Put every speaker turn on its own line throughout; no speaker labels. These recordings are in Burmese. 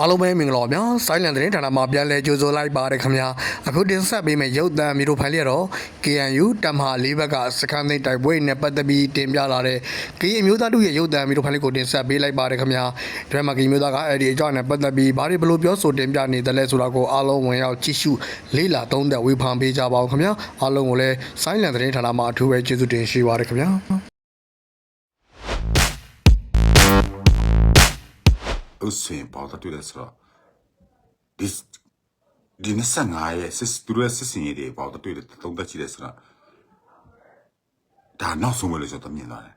အားလုံးပဲမင်္ဂလာပါဗျာဆိုင်းလန်သတင်းဌာနမှာပြန်လည်ကြိုဆိုလိုက်ပါတယ်ခင်ဗျာအခုတင်ဆက်ပေးမယ့်ရုပ်သံမီရိုဖိုင်လေးကတော့ KNU တမဟာလေးဘက်ကစခန်းသိမ်းတိုက်ပွဲနဲ့ပတ်သက်ပြီးတင်ပြလာတဲ့ကရင်မျိုးသားတို့ရဲ့ရုပ်သံမီရိုဖိုင်လေးကိုတင်ဆက်ပေးလိုက်ပါတယ်ခင်ဗျာဒီမှာကရင်မျိုးသားကအဲ့ဒီအကြောင်းနဲ့ပတ်သက်ပြီးဘာတွေဘယ်လိုပြောဆိုတင်ပြနေတယ်လဲဆိုတာကိုအားလုံးဝင်ရောက်ကြည့်ရှုလေ့လာသုံးသပ်ဝေဖန်ပေးကြပါဦးခင်ဗျာအားလုံးကိုလည်းဆိုင်းလန်သတင်းဌာနမှာအထူးပဲကျေးဇူးတင်ရှိပါတယ်ခင်ဗျာ
ဥစ္စာပေါ်တော့တွေ့တယ်ဆိုတော့ဒီဒီနေ့ဆက်ငါရဲ့စစ်သူတို့ရဲ့စစ်စင်ရေးတွေပေါ်တော့တွေ့တယ်သုံးသက်ကြည့်တယ်ဆိုတော့ဒါနောက်ဆုံးပဲလို့ကျွန်တော်မြင်သွားတယ်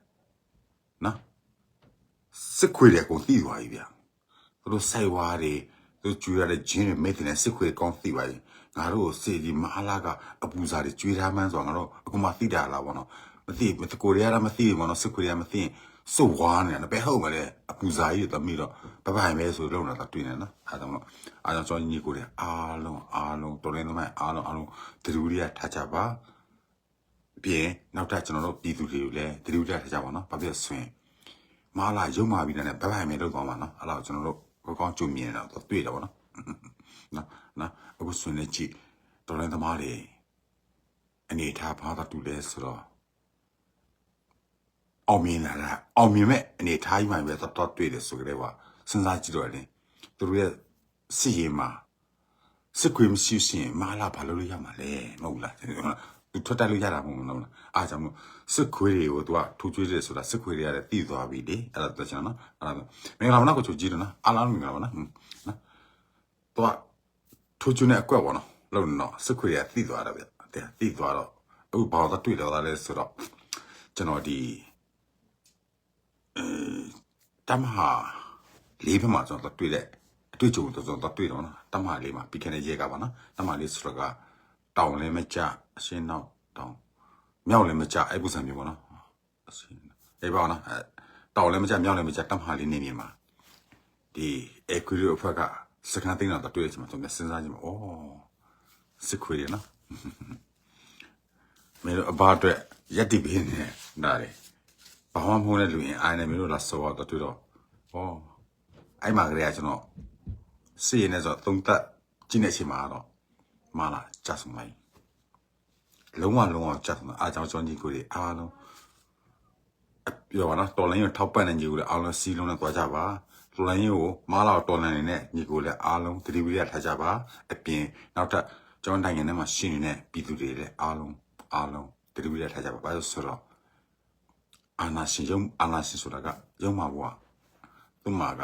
နော်စစ်ခွေတွေကိုသိသွားပြီဗျာသူတို့စိုက်ဝါးတွေသူတို့ကျွေးရတဲ့ဂျင်းတွေမိတ်တဲ့စစ်ခွေကောင်းသိပါပြီငါတို့စေဒီမဟာလာကအပူစာတွေကျွေးထားမှန်းဆိုတော့ငါတို့အခုမှသိတာလားဗောနော်မသိမတကိုရီးယားကမသိဘူးဗောနော်စစ်ခွေတွေကမသိရင် စုပ်ဝါးနေတာဘယ်ဟုတ်မလဲအပူစာကြီးတွေတမီတော့ဘဘိုင်ပဲဆိုလုံလာတာတွေ့နေနော်အားကြောင့်လို့အားကြောင့်ကျွန်တော်ညီကိုတွေအားလုံးအားလုံးတော်လည်းသမိုင်းအားလုံးအားလုံးတလူတွေကထားကြပါပြင်နောက်ထပ်ကျွန်တော်တို့ပြည်သူတွေကိုလည်းတလူတွေထားကြပါနော်ဘာဖြစ်ဆွင်မာလာရုံမာပြီးတဲ့ဘဘိုင်မဲလောက်သွားမှာနော်အဲ့တော့ကျွန်တော်တို့ကောကောင်းကြုံမြင်တော့တွေ့တယ်ဗောနော်နော်နော်အခုဆွနေကြည့်တော်လည်းသမားတွေအနေထားဘာသာတူလဲဆိုတော့ အောင်မြင်လာတာအောင်မြင်မဲ့အနေထားကြီးမှပဲတော့တော့တွေ့တယ်ဆိုကြတဲ့ကစဉ်းစားကြည့်တော့လေသူတို့ရဲ့စီရင်မှာစစ်ခွေမရှိရှင်မာလာဘာလို့လို့ရမှာလဲမဟုတ်လားသူထွက်တက်လို့ရတာမဟုတ်ဘူးနော်အားကြောင့်မို့စစ်ခွေးတွေကိုသူကထူကျွေးတယ်ဆိုတာစစ်ခွေးတွေရတယ်တည်သွားပြီလေအဲ့ဒါတော့ကျွန်တော်နော်အဲ့ဒါမင်္ဂလာပါနော်ကိုချိုကြည့်တယ်နော်အားလုံးမင်္ဂလာပါနော်နော်သူကထူကျွေးနေအကွက်ပေါ့နော်လုံးနော်စစ်ခွေးတွေကတည်သွားတာဗျတဲ့တည်သွားတော့အခုဘာသာတွေ့တော့တာလဲဆိုတော့ကျွန်တော်ဒီ တမဟာလေးဘက်မှာကျွန်တော်တွေ့တဲ့အတွေ့အကြုံတော့ကျွန်တော်တွေ့တော့နော်တမဟာလေးမှာပြီးခဲ့တဲ့ရဲကပါနော်တမဟာလေးဆိုတော့ကတောင်လည်းမကြအရှင်းနောက်တောင်မြောက်လည်းမကြအဲ့ပုံစံမျိုးပေါ့နော်အရှင်းအေးပါနော်အဲတောင်လည်းမကြမြောက်လည်းမကြတမဟာလေးနေမြင်မှာဒီအကွီရီအဖက်ကစကန်တင်းတော့တွေ့ရချင်မှာကျွန်တော်စဉ်းစားကြည့်မှာဩစစ်ခွေရနော်မင်းတို့အဘအတွက်ရက်တိပင်းနေဒါလေ ဘာမှမဟုတ်တဲ့လူရင်အိုင်းနေမင်းတို့လာစောတော့တွေ့တော့ဩအဲ့မှာကလေးကကျွန်တော်စီရင်နေဆိုသုံးသက်ကြည့်နေချိန်မှာတော့မလာကြဆုံးလိုက်လုံးဝလုံးဝကြဆုံးအားကြောင့်ကျွန်တော်ညီကိုတွေအားလုံးပြောပါနော်တော်လိုင်းကိုထောက်ပံ့နေညီကိုလည်းအားလုံးစီးလုံးနဲ့သွားကြပါတော်လိုင်းကိုမားလာတော်လိုင်းနေနဲ့ညီကိုလည်းအားလုံးတတိဝိရထားကြပါအပြင်နောက်ထပ်ကျွန်တော်နိုင်ငံထဲမှာရှိနေတဲ့ပြည်သူတွေလည်းအားလုံးအားလုံးတတိဝိရထားကြပါဘာလို့ဆိုတော့ အာနာရှင်ယုံအာနာရှင်ဆိုတာကယုံမှာဘွားသူ့မှာက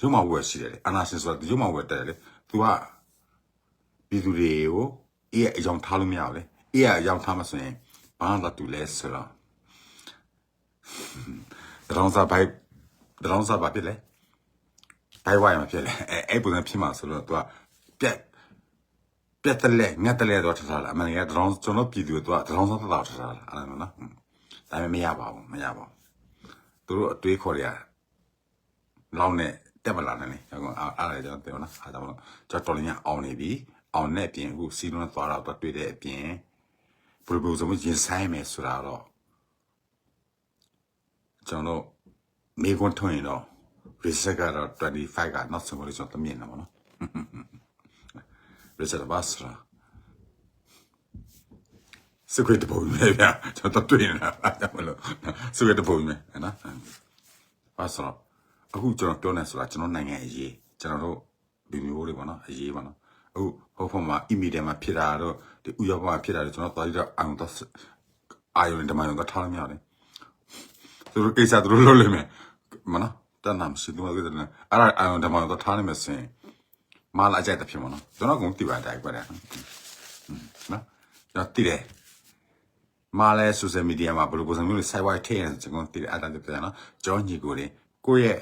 ယုံမှာဘွားရှိတယ်အာနာရှင်ဆိုတာယုံမှာဘွားတက်တယ်လေသူကပြည်သူတွေကိုအေးအယောင်ထားလို့မရဘူးလေအေးအယောင်ထားမှဆိုရင်ဘာသာတူလဲဆိုတော့ဒရောင်းစားဘိုက်ဒရောင်းစားဘာဖြစ်လဲဘိုက်ဝိုင်မဖြစ်လဲအဲအဲ့ပုံစံဖြစ်မှာဆိုတော့သူကပြက်ပြက်တလဲငတ်တလဲတော့ထထားလာအမှန်ကဒရောင်းကျွန်တော်ပြည်သူကသူကဒရောင်းစားတတာထထားလာအဲ့ဒါနော် ဒါပေမဲ့မရပါဘူးမရပါဘူးသူတို့အတွေးခေါ်ရလောင်းနဲ့တက်မလာနဲ့လေကျွန်တော်အားအားရကျွန်တော်ပြောနော်အားကြောင့်လို့ကျွန်တော်တော်လင်းရအောင်နေပြီအောင်နဲ့အပြင်အခုစီလုံးနဲ့သွားတော့တွေ့တဲ့အပြင်ဘယ်လိုဆိုမှရင်ဆိုင်မယ်ဆိုတာတော့ကျွန်တော်မေကွန်ထွင်တော့ reset ကတော့25ကနောက်ဆုံးလို့ကျွန်တော်မြင်နေမှာနော် reset ဘာစရာ စကွေတပုံနဲ့ဗျာကျွန်တော်တွေ့နေတာအဲ့ဒါမလို့စကွေတပုံနဲ့နော်ဘာစရာအခုကျွန်တော်ပြောနေဆိုတာကျွန်တော်နိုင်ငံအရေးကျွန်တော်တို့ဒီမျိုးတွေပေါ့နော်အရေးပါနော်အခုဟိုဖက်မှာ email မှာဖြစ်တာတော့ဒီဥရောပမှာဖြစ်တာတော့ကျွန်တော်သွားပြီးတော့အောင်တော့အာယုန်တမန်တော့ထားလို့မရဘူးသူတို့ကိစ္စသူတို့လုပ်လိမ့်မယ်မနော်တန်းနာမရှိသူကကိစ္စနဲ့အဲ့ဒါအာယုန်တမန်တော့ထားနိုင်မယ်စင်မလာကြတဲ့ဖြစ်မနော်ကျွန်တော်ကတိပါတိုင်းပဲနော်ကျွန်တော်တည်တယ် မာလဲ social media မှာဘယ်လိုပုံစံမျိုးလဲ cyber ထည့်ရတယ်ကျွန်တော်တည်တယ်အဲ့ဒါတည်းပြန်နော်ကြောညီကိုလေကိုယ့်ရဲ့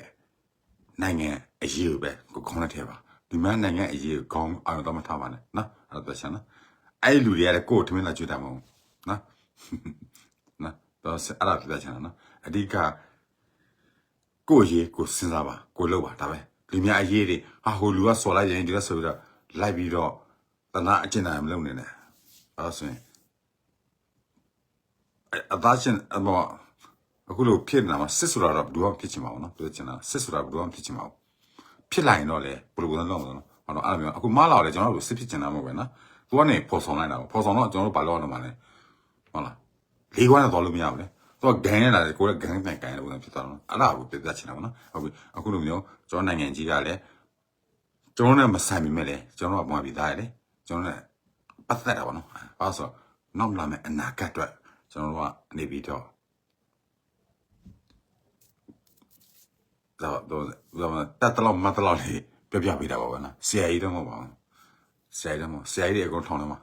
နိုင်ငံအရေးကိုပဲကိုခေါင်းနဲ့ထည့်ပါဒီမှနိုင်ငံအရေးကိုခေါင်းအောင်တော့မထားပါနဲ့နော်အဲ့ဒါပြန်နော်အဲ့ဒီလူတွေကလည်းကိုယ့်ကိုထမင်းလာကြွတာမဟုတ်နော်နော်တော့အဲ့ဒါပြန်ချင်တာနော်အဓိကကိုယ့်ရေးကိုစဉ်းစားပါကိုလုပ်ပါဒါပဲလူများအရေးတွေဟာဟိုလူကဆော်လိုက်ရင်ဒီကဆိုပြီးတော့လိုက်ပြီးတော့တနာအကျဉ်းတိုင်းမလုပ်နေနဲ့အဲ့ဒါဆိုရင် အသားချင်းအမောအခုလိုဖြစ်နေတာမှာစစ်ဆိုတာတော့ဘယ်သူမှဖြစ်ချင်မှာမဟုတ်နော်ပြောချင်တာစစ်ဆိုတာဘယ်သူမှဖြစ်ချင်မှာမဟုတ်ဖြစ်လာရင်တော့လေဘယ်လိုပုံစံလုပ်မလဲနော်ဟောတော့အဲ့လိုမျိုးအခုမလာတော့လေကျွန်တော်တို့စစ်ဖြစ်ကျင်တာမဟုတ်ပဲနော်သူကနေပေါ်ဆောင်လိုက်တာပေါ့ပေါ်ဆောင်တော့ကျွန်တော်တို့ဘာလုပ်ရအောင်မလဲဟုတ်လားလေးခွန်းတော့လို့မရဘူးလေသူကဂန်နေတာလေကိုယ်ကဂန်တိုင်ကန်တဲ့ပုံစံဖြစ်သွားတော့အဲ့ဒါကိုပြပြချင်တာပေါ့နော်ဟုတ်ပြီအခုလိုမျိုးကျွန်တော်နိုင်ငံကြီးကလည်းကျွန်တော်နဲ့မဆိုင်မိမဲ့လေကျွန်တော်ကပုံပြီးသားရလေကျွန်တော်နဲ့ပတ်သက်တာပေါ့နော်ဘာလို့ဆိုတော့နောက်လာမယ့်အနာဂတ်အတွက် ကျွန်တော်တို့ကနေပြီးတော့တော့တော့တော့တတ်တော့မတ်တော့လေပြပြပေးတာပါဗောနော်ဆရာကြီးတော့မဟုတ်ပါဘူးဆရာကြီးတော့မဟုတ်ဆရာကြီးတွေအကုန်ထောင်းတယ်မှာ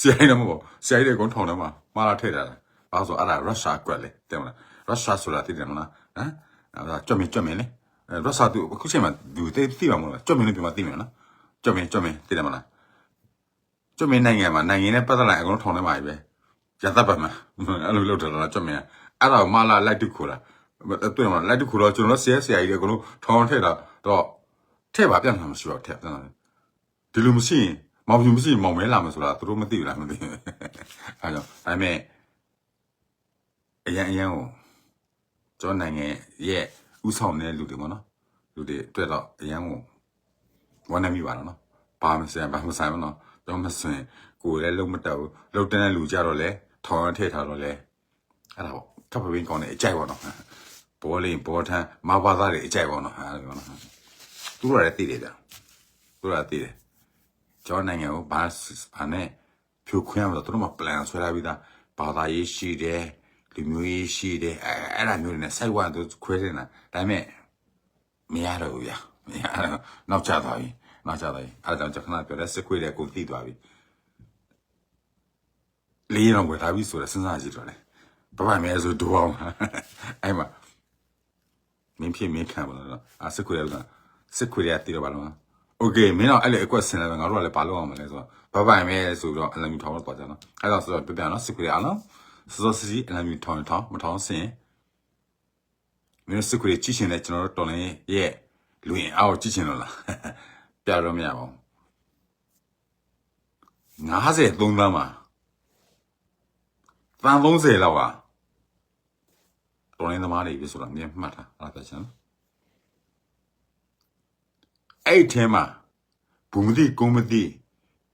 ဆရာကြီးတော့မဟုတ်ဆရာကြီးတွေအကုန်ထောင်းတယ်မှာမာလာထည့်တာဘာလို့ဆိုအဲ့ဒါရုရှားကွက်လေတဲ့မလားရုရှားဆိုတာသိတယ်မလားဟမ်အဲ့ဒါကြွမင်းကြွမင်းလေအဲရုရှားသူအခုချိန်မှာသူသိသိပါမလားကြွမင်းလို့ပြောမှသိမယ်နော်ကြွမင်းကြွမင်းသိတယ်မလား ကြွမင်းနိုင်ငံမှာနိုင်ငံနဲ့ပတ်သက်လိုက်အကုန်ထောင်းတယ်မှာပဲရတတ်ပါမှာအဲ့လိုလုပ်တယ်လားကြွမင်းအဲ့ဒါမလာလိုက်တူခေါ်တာတွေ့မှာလိုက်တူခေါ်တော့ကျွန်တော်ဆရာဆရာကြီးတွေအကုန်လုံးထောင်းထည့်တာတော့ထည့်ပါပြန်မှာမရှိတော့ထည့်ပြန်တယ်ဒီလိုမရှိရင်မောင်ပြူမရှိရင်မောင်မဲလာမယ်ဆိုတာသူတို့မသိဘူးလားမသိဘူးအဲကြောင့်ဒါပေမဲ့အရန်အရန်ကိုကျောင်းနိုင်ငံရဲ့ဥဆောင်တဲ့လူတွေပေါ့နော်လူတွေအတွက်တော့အရန်ကိုဝန်နေမိပါတော့နော်ဘာမဆိုင်ဘာမဆိုင်မနော် တော့မဆိုင်ကိုယ်လည်းလုံးမတက်ဘူးလုံးတဲ့လူကြတော့လေထောင်ရထည့်ထားတော့လေအဲ့ဒါပေါ့ကပ်ပပင်းကောင်းတဲ့အကြိုက်ပေါ့နော်ဘောလေးဘောထန်းမဘာသားတွေအကြိုက်ပေါ့နော်အဲ့ဒါပေါ့နော်သူတို့လည်းသိတယ်ဗျသူတို့လည်းသိတယ်ကျောင်းနိုင်ငံကိုဘာဘာနဲ့ဖြိုခွင်းရမလို့သူတို့မှ plan ဆွဲထားပြီးသားဘာသာရေးရှိတယ်လူမျိုးရေးရှိတယ်အဲအဲ့ဒါမျိုးတွေနဲ့စိုက်ဝါသူခွဲနေတာဒါပေမဲ့မရတော့ဘူးဗျာမရတော့နောက်ကျသွားပြီ နောက်ကျသွားပြီအဲ့ဒါကြောင့်ကျွန်တော်ပြောတဲ့စစ်ခွေးတဲ့ကိုသိသွားပြီလေးရောဝယ်ထားပြီဆိုတော့စဉ်းစားကြည့်တော့လေဘာမှမမဲဆိုဒူအောင်အဲ့မှာမင်းဖြစ်မင်းခံပါလားအာစစ်ခွေးတဲ့စစ်ခွေးတဲ့တည်တော့ပါလား โอเคမင်းတော့အဲ့လေအကွက်ဆင်တယ်ငါတို့ကလည်းဘာလုပ်အောင်မလဲဆိုတော့ဘဘိုင်မဲဆိုတော့အလမီထောင်းတော့တော့ကြနော်အဲ့တော့ဆိုတော့ပြပြနော်စစ်ခွေးအားလုံးစောစောစီစီအလမီထောင်းထောင်းမထောင်းစင်မင်းစစ်ခွေးကြည့်ရှင်လဲကျွန်တော်တို့တော်လင်းရဲ့လူရင်အောက်ကြည့်ရှင်လို့လား ပြတော့မရပါဘူး53သန်းမှာတန်30လောက်ကတော်လင်းသမားတွေပြီဆိုတော့မြင်မှတ်တာအဲ့ဒါပြချင်နော်အဲ့ဒီထဲမှာဘူမတိကုံမတိ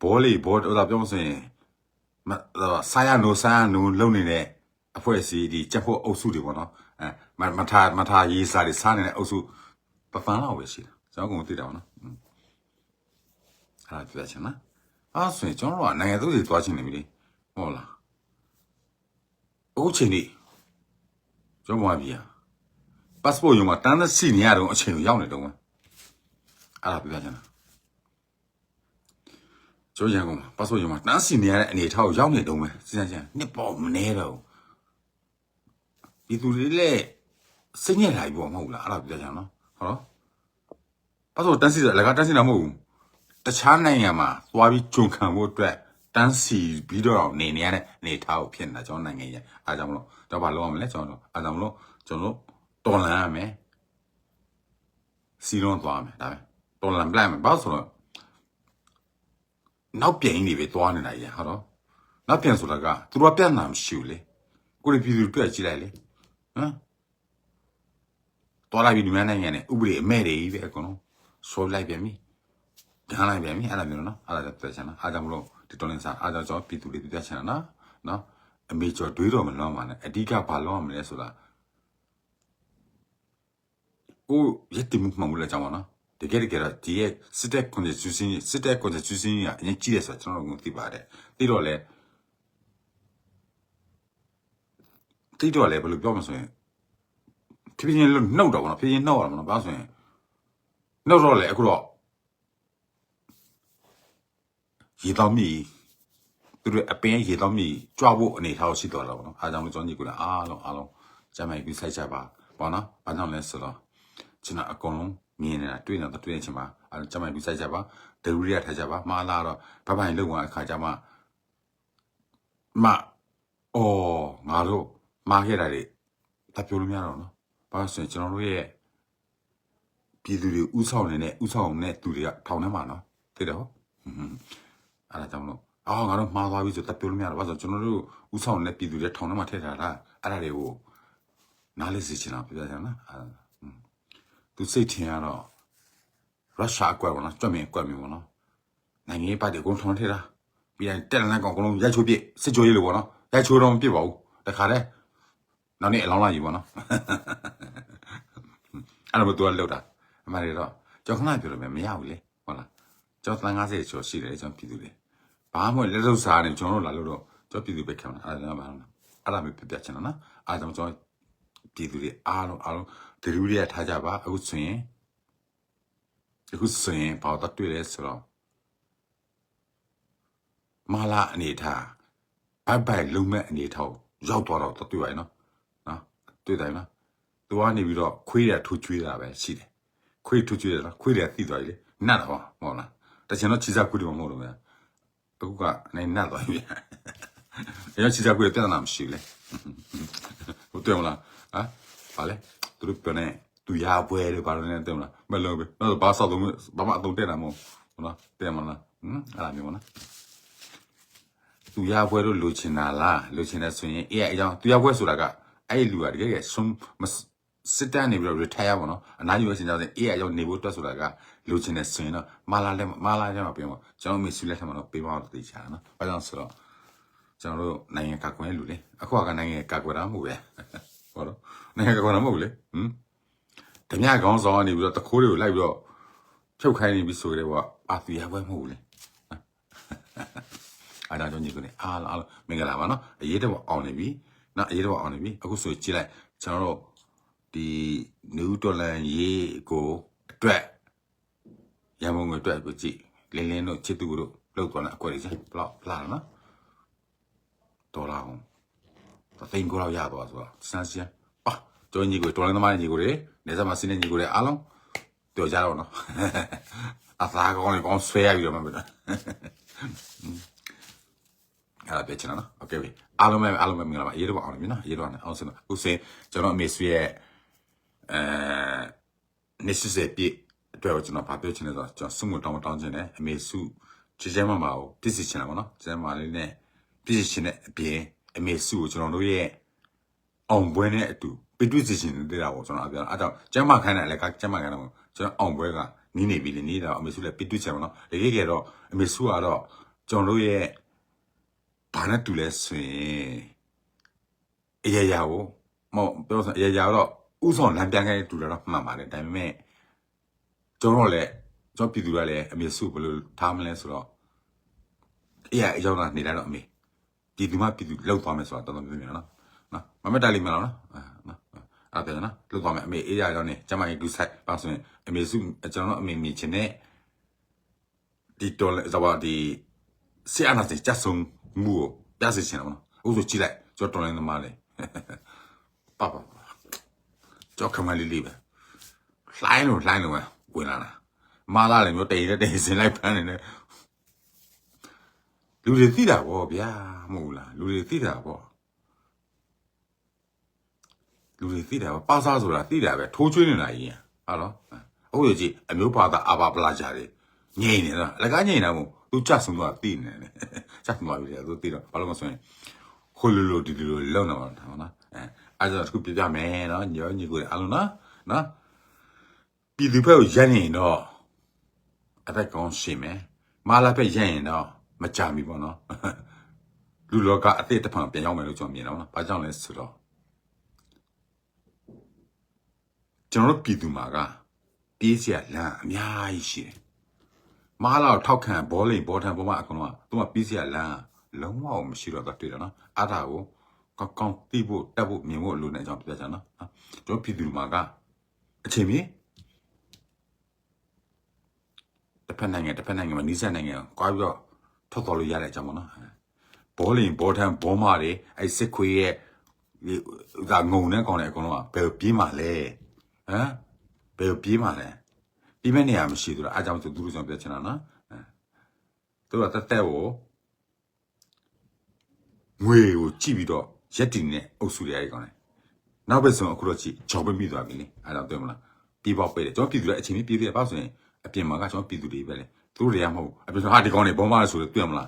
ဘောလီဘောတော့ဒါပြောမစရင်မဆာယာနိုဆာယာနိုလုံနေတဲ့အဖွဲ့အစည်းဒီချက်ဖို့အုပ်စုတွေပေါ့နော်အဲမမထားမထားရေးစားတွေစားနေတဲ့အုပ်စုပပန်းလောက်ပဲရှိတယ်ကျွန်တော်ကသိတာပေါ့နော် အဲ့ဒါပြချင်လားအဲ့ဆိုရင်ကျွန်တော်ကနိုင်ငံသူတွေသွားချင်နေပြီလေဟုတ်လားအခုချိန်នេះကျွန်တော်မပြရ passport ရုံမှာတန်းသက်စီနေရတော့အချိန်ကိုရောက်နေတော့အဲ့ဒါပြပြချင်တာကျောင်းရန်ကုန်မှာပတ်စောရုံမှာတန်းစီနေရတဲ့အနေအထားကိုရောက်နေတုံးပဲစဉ်းစားချင်နှစ်ပေါ်မနေတော့ဒီသူတွေလည်းစိတ်ညစ်လာပြီပေါ့မဟုတ်လားအဲ့ဒါပြပြချင်နော်ဟောပတ်စောတန်းစီတယ်လကတန်းစီတာမဟုတ်ဘူး တခြားနိုင်ငံမှာသွားပြီးဂျုံခံဖို့အတွက်တန်းစီပြီးတော့နေနေရတဲ့အနေအထားကိုဖြစ်နေတာကျွန်တော်နိုင်ငံရဲ့အားကြောင့်မလို့တော့ဘာလုပ်ရမလဲကျွန်တော်တို့အားကြောင့်မလို့ကျွန်တော်တို့တော်လန်ရမယ်စီလုံးသွားမယ်ဒါပဲတော်လန်ပလန်မယ်ဘာလို့ဆိုတော့နောက်ပြန်နေပြီသွားနေတာကြီးဟာတော့နောက်ပြန်ဆိုတာကသူတို့ကပြန်လာမရှိဘူးလေကိုရီပြည်သူတွေ့ကြည့်လိုက်လေဟမ်တော်လာပြီဒီမြန်နိုင်ငံနဲ့ဥပဒေအမဲ့တွေကြီးပဲအကုန်လုံးဆိုလိုက်ပြန်ပြီ ဒန်းလိုက်ပြန်ပြီအဲ့ဒါမျိုးနော်အဲ့ဒါကြောင့်ပြချင်တာအားကြောင့်မလို့ဒီတော်လန်စာအားကြောင့်ကျွန်တော်ပြည်သူတွေပြချင်တာနော်နော်အမေကျော်တွေးတော်မလွန်ပါနဲ့အဓိကဘာလွန်ရမလဲဆိုတာကိုရက်တင်မှုမှမလို့ကြောင်းပါနော်တကယ်တကယ်တော့ဒီရဲ့စစ်တပ် constitution စစ်တပ် constitution ကအရင်ကြီးတယ်ဆိုတော့ကျွန်တော်တို့ကသိပါတယ်သိတော့လေသိတော့လေဘယ်လိုပြောမလဲဆိုရင်ဖြည်းဖြည်းလို့နှုတ်တော့ဗောနော်ဖြည်းဖြည်းနှုတ်ရမှာနော်ဘာလို့ဆိုရင်နှုတ်တော့လေအခုတော့ ရေတောင်းမြည်သူတို့အပင်ရေတောင်းမြည်ကြွားဖို့အနေထားကိုရှိတော့တော့ဗောနော်အားကြောင့်လို့ကျွန်တော်ညီကလည်းအားလုံးအားလုံးကျမ်းမိုက်ပြီးဆိုင်ကြပါဗောနော်ဘာကြောင့်လဲဆိုတော့ကျွန်တော်အကုန်လုံးမြင်နေတာတွေ့နေတာတွေ့နေချင်ပါအဲကျမပြီးဆိုင်ကြပါဒရူရီရထားကြပါမာလာတော့ဘဘိုင်လုံကအခါကျမှမအော်ငါတို့မာခဲ့တာတွေတပြောလို့မရတော့နော်ဘာလို့ဆိုရင်ကျွန်တော်တို့ရဲ့ပြည်သူတွေဥဆောင်နေတဲ့ဥဆောင်တဲ့သူတွေကထောင်ထဲမှာနော်သိတယ်ဟော အဲ့ဒါကြောင့်မလို့အော်ငါတို့မှားသွားပြီဆိုတပြောလို့မရတော့ဘာလို့ကျွန်တော်တို့ဥဆောင်တဲ့ပြည်သူတွေထောင်ထဲမှာထည့်ထားတာအဲ့ဒါတွေကိုနားလေးစီချင်တာပြပြချင်နော်အဲ့သူစိတ်ထင်ရတော့ရုရှားအကွက်ပေါ့နော်ကြွက်မြင်အကွက်မြင်ပေါ့နော်နိုင်ငံရေးပါတီအကုန်ထောင်ထဲတာပြီးရင်တက်လန်ကောင်အကုန်လုံးရိုက်ချိုးပြစ်စစ်ချိုးရေးလို့ပေါ့နော်ရိုက်ချိုးတော့မပြစ်ပါဘူးတခါတည်းနောက်နေ့အလောင်းလာယူပေါ့နော်အဲ့လိုမျိုးသူကလောက်တာအမှန်တကယ်တော့ကျွန်တော်ခဏပြောလို့မရဘူးလေဟုတ်လားကျွန်တော်တန်50ကျော်ရှိတယ်ကျွန်တော်ပြည်သူတွေ ဘာမှလက်လုပ်စားနေကျွန်တော်တို့လာလို့တော့ကျွန်တော်ပြည်သူပဲခံတာအဲ့ဒါမှမဟုတ်အဲ့ဒါမျိုးပြပြချင်တာနော်အဲ့ဒါကြောင့်ကျွန်တော်ပြည်သူတွေအားလုံးအားလုံးဒလူတွေကထားကြပါအခုဆိုရင်အခုဆိုရင်ဘာတော့တွေ့လဲဆိုတော့မလာအနေထားဘိုက်ဘိုက်လုံးမဲ့အနေထားကိုရောက်သွားတော့တွေ့ပါရဲ့နော်နော်တွေ့တယ်နော်သူကနေပြီးတော့ခွေးရထိုးကျွေးတာပဲရှိတယ်ခွေးထိုးကျွေးတယ်နော်ခွေးရသိသွားပြီလေနတ်တော့မဟုတ်လားတချင်တော့ခြေစားခွေးတွေမဟုတ်လို့များ အခုကနေနတ်သွားပြီအဲ့ခြေစားခွေးပြဿနာမရှိဘူးလေဟုတ်တယ်မလားဟမ်ပါလေသူတို့ပြောနေသူရပွဲတွေဘာလို့လဲတဲ့မလားမလုံးပဲတော့ဘာဆောက်တော့ဘာမှအတုံးတက်တာမဟုတ်ဟုတ်လားတဲ့မလားဟမ်အဲ့လိုမျိုးမလားသူရပွဲတို့လိုချင်တာလားလိုချင်တယ်ဆိုရင်အေးအကြောင်းသူရပွဲဆိုတာကအဲ့ဒီလူကတကယ်ကဲဆုံး စစ်တမ်းနေပြီးတော့ retire ပါတော့အနားယူရစင်ကြတဲ့အေးအကြောင်းနေဖို့တွက်ဆိုတာကလိုချင်တယ်ဆိုရင်တော့မာလာလဲမာလာကျမှပြင်ပါကျွန်တော်မေဆုလက်ထမှာတော့ပေးပါတော့သိချာနော်ဘာကြောင့်ဆိုတော့ကျွန်တော်တို့နိုင်ငံကကွယ်လူလေအခုကနိုင်ငံကကွယ်တာမဟုတ်ပဲဟောတော့နိုင်ငံကကွယ်တာမဟုတ်ဘူးလေဟမ်ဓမြခေါင်းဆောင်ကနေပြီးတော့တခိုးတွေကိုလိုက်ပြီးတော့ဖြုတ်ခိုင်းနေပြီဆိုကြတယ်ကွာအာဖီယာဘွဲမဟုတ်ဘူးလေအားဒါကြောင့်ညီကနေအားလားအားလားမင်္ဂလာပါနော်အရေးတော့အောင်နေပြီနော်အရေးတော့အောင်နေပြီအခုဆိုကြည့်လိုက်ကျွန်တော်တို့ ဒီနယူးတော်လန်ရေးကိုအတွက်ရန်ကုန်ကိုအတွက်ကိုကြည့်လင်းလင်းတို့ချစ်သူတို့လောက်သွားတဲ့အကွက်တွေချင်းဘလောက်ဘလောက်နော် ဒေါ်လာအောင်သသိန်းကိုတော့ရသွားဆိုတော့စမ်းစမ်းပါကျောင်းကြီးကိုတော်လိုင်းသမားကြီးကိုလေနေစမှာစင်းနေကြီးကိုလေအားလုံးပြောကြတော့နော်အသားကောင်းလေးကောင်းဆွဲရပြီးတော့မှပဲအဲ့ဒါပြချင်တာနော်โอเคပြီအားလုံးပဲအားလုံးပဲမင်္ဂလာပါရေးတော့အောင်ပြီနော်ရေးတော့အောင်စင်အခုစင်ကျွန်တော်အမေဆွေရဲ့ အဲနေစစ်စစ်ပြည့်အတွက်ကိုကျွန်တော်ဗာပြောချင်တယ်ဆိုတော့ကျွန်တော်စုမှုတောင်းတောင်းချင်တယ်အမေစုချစ်ချမ်းမမကိုပြည့်စည်ချင်တာပေါ့နော်ချမ်းမလေးနဲ့ပြည့်ရှင်တဲ့အပြင်အမေစုကိုကျွန်တော်တို့ရဲ့အောင်ပွဲနဲ့အတူပြည့်စုံရှင်နေတာပေါ့ကျွန်တော်အပြောအဲ့တော့ကျမ်းမာခိုင်းတယ်လည်းကကျမ်းမာခိုင်းတယ်ပေါ့ကျွန်တော်အောင်ပွဲကနီးနေပြီလေနီးတော့အမေစုလည်းပြည့်စုံချင်ပါတော့တကယ်ကြတော့အမေစုကတော့ကျွန်တော်တို့ရဲ့ဘာနဲ့တူလဲဆိုရင်အရာရာကိုမဟုတ်ပြောဆိုအရာရာတော့ ဥဆောင်လမ်းပြန်ခဲ့တူတယ်တော့မှန်ပါတယ်ဒါပေမဲ့ကျွန်တော်လည်းကျွန်တော်ပြည်သူကလည်းအမေစုဘယ်လိုထားမလဲဆိုတော့အရာအရောက်တာနေလိုက်တော့အမေဒီဒီမှာပြည်သူလောက်သွားမယ်ဆိုတာတော်တော်များများနော်နော်မမတက်လိမ့်မလားနော်အာနော်အဲ့ဒါနော်လောက်သွားမယ်အမေအေးရရောက်နေကျမကြီးဒူဆိုင်ပါဆိုရင်အမေစုကျွန်တော်အမေမြင်ချင်တဲ့ဒီတော်လဲဇဝဒီဆီအနာစချက်ဆုံမှုကိုပြစီချင်တယ်နော်ဥဆိုကြည့်လိုက်ကျွန်တော်တော်လိုင်းသမားလေပါပါ ကြောက်ခမလေးလေးပဲလှိုင်းလို့လှိုင်းလို့ဝင်လာတာမာလာလည်းမျိုးတိတ်တဲ့တိတ်စင်လိုက်ဖမ်းနေတယ်လူတွေသိတာဗောဗျာမဟုတ်လားလူတွေသိတာဗောလူတွေသိတာဗောပါစားဆိုတာသိတာပဲထိုးချွေးနေတာကြီးဟာနော်အခုရကြည့်အမျိုးဘာသာအာဘာပလာကြတယ်ငြိမ့်နေတာလကားငြိမ့်တာမို့သူကြဆုံတော့သိနေတယ်ကြဆုံသွားပြီလေသူသိတော့ဘာလို့မဆိုရင်ခိုးလူလူဒီလူလုံနေမှာနော်အဲ အဲ့ဒါတခုပြပြမယ်နော်ညောညီကိုအလုံးနော်နော်ပြည်သူဘက်ကိုရန်ရင်တော့အသက်ကောင်းရှိမယ်မာလာဘက်ရန်ရင်တော့မကြမီပေါ့နော်လူလောကအသေးတစ်ဖန်ပြန်ရောက်မယ်လို့ကျွန်တော်မြင်တော့နော်ဘာကြောင့်လဲဆိုတော့ကျွန်တော်တို့ပြည်သူမှာကပြေးစရာလမ်းအများကြီးရှိတယ်မာလာကိုထောက်ခံဘောလိန်ဘောထန်ဘောမအကုန်လုံးကသူကပြေးစရာလမ်းလုံးဝမရှိတော့တော့တွေ့တယ်နော်အားဒါကို ကောင်းကောင်းသိဖို့တက်ဖို့မြင်ဖို့လိုနေအကြောင်းပြပြချင်နော်ကျွန်တော်ပြည်သူမှာကအချိန်မီတစ်ဖက်နိုင်ငံတစ်ဖက်နိုင်ငံမှာနီးစပ်နိုင်ငံကိုကွာပြီးတော့ထွက်တော်လို့ရတဲ့အကြောင်းပေါ့နော်ဘောလင်ဘောထန်ဘောမာတွေအဲစစ်ခွေးရဲ့ဒီကငုံနဲ့ကောင်းတဲ့အကုန်လုံးကဘယ်ပြေးမှလဲဟမ်ဘယ်ပြေးမှလဲဒီမဲ့နေရာမရှိသူလားအားကြောင့်သူတို့ကြောင့်ပြောချင်တာနော်သူကတက်တက်ကိုငွေကိုကြည့်ပြီးတော့ ရက်တင်နဲ့အုပ်စုရရကောင်းတယ်နောက်ဘက်ဆုံးအခုတော့ကြည့်ဂျော်ပမိသွားပြီလေအဲ့တော့တွေ့မလားပြေးပေါက်ပဲတယ်ကျွန်တော်ပြည်သူတွေအချိန်ကြီးပြေးသေးတယ်ပေါ့ဆိုရင် အပြင်မှာကကျွန်တော်ပြည်သူတွေပဲလေသူတို့တွေကမဟုတ်အပြင်ဟာဒီကောင်တွေဘုံမားဆိုတော့တွေ့မလား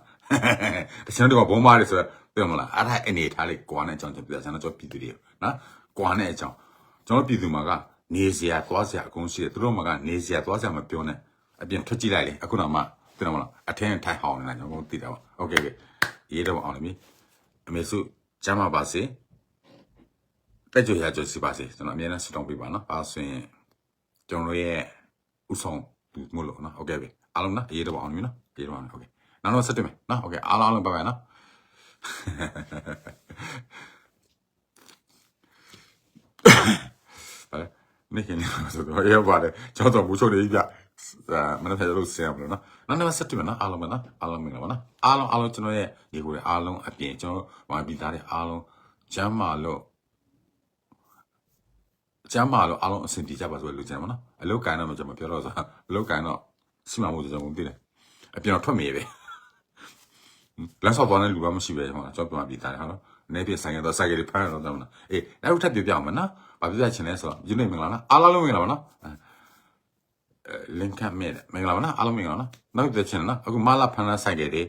တချင်တော့ဘုံမားတွေဆိုတော့တွေ့မလားအဲ့ဒါအနေထားလေးကွာနဲ့အကြောင်းကျွန်တော်ပြောချင်တော့ကျွန်တော်ပြည်သူတွေနော်ကွာနဲ့အကြောင်းကျွန်တော်ပြည်သူမှာက နေစရာသွားစရာအကုန်ရှိတယ်သူတို့မှကနေစရာသွားစရာမပြောနဲ့အပြင်ထွက်ကြည့်လိုက်လေအခုတော့မှသိတယ်မလားအထင်းထိုင်ဟောင်းနေတာကျွန်တော်သိတာပါโอเคကဲရေးတော့အောင်လေမီအမေစု ကျမ်းပါပါစေတက်ကြွရကြွစီပါစေကျွန်တော်အများနဲ့ဆုတောင်းပေးပါနော်အားဆိုရင်ကျွန်တော်ရဲ့ဥဆောင်သူမို့လို့နော်ဟုတ်ကဲ့ပြီအားလုံးနော်အရေးတော့အောင်ပြီနော်ပြေတော့အောင်ဟုတ်ကဲ့နောက်တော့ဆက်တွေ့မယ်နော်ဟုတ်ကဲ့အားလုံးအားလုံးဘိုင်ဘိုင်နော်ဗါလေနေခင်နေဆိုတော့ရပါတယ်ကျောင်းတော်ဘူးချုပ်နေပြီဗျ မနေ့ကတို့ဆရာမလို့နော်နောက်နေ့ဆက်တွေ့မယ်နော်အားလုံးပဲနော်အားလုံးမင်္ဂလာပါနော်အားလုံးအားလုံးကျွန်တော်ရဲ့ဒီကိုယ်ရဲ့အားလုံးအပြင်ကျွန်တော်ဝိုင်းပြီးသားတဲ့အားလုံးကျမ်းမာလို့ကျမ်းမာလို့အားလုံးအဆင်ပြေကြပါဆိုလို့လူကျမ်းပါနော်အလုတ်ကန်တော့မကျွန်တော်ပြောတော့စားအလုတ်ကန်တော့စီမံမှုကျွန်တော်မသိတယ်အပြင်တော့ထွက်မေးပဲလမ်းဆောက်သွားတဲ့လူကမရှိပဲဟုတ်လားကျွန်တော်ပြန်ပြီးသားတယ်ဟုတ်လားနေပြဆိုင်ရတော့ဆိုင်ကလေးဖမ်းရတော့တော့နော်အေးနောက်ထပ်ပြပြအောင်မနော်ဘာပြပြချင်လဲဆိုတော့ယူနေမင်္ဂလာနော်အားလုံးမင်္ဂလာပါနော် လင်ကပ်မြဲမင်္ဂလာပါနော်အားလုံးမင်္ဂလာနော်နောက်တစ်ချက်နော်အခုမလာဖန်လာဆိုင်ကယ်တွေ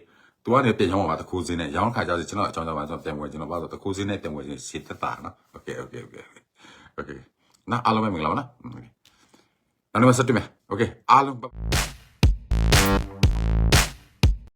သူကနေပြန်ရောင်းပါတကူစင်းနဲ့ရောင်းခါကြဆိုကျွန်တော်အကြောင်းကြောင့်ပါဆိုပြန်ဝင်ကျွန်တော်ပါဆိုတကူစင်းနဲ့ပြန်ဝင်ရှင်းသက်တာနော် okay okay okay okay နော်အားလုံးမင်္ဂလာပါနော်နောက်နေ့ဆက်တွေ့မယ် okay အားလုံး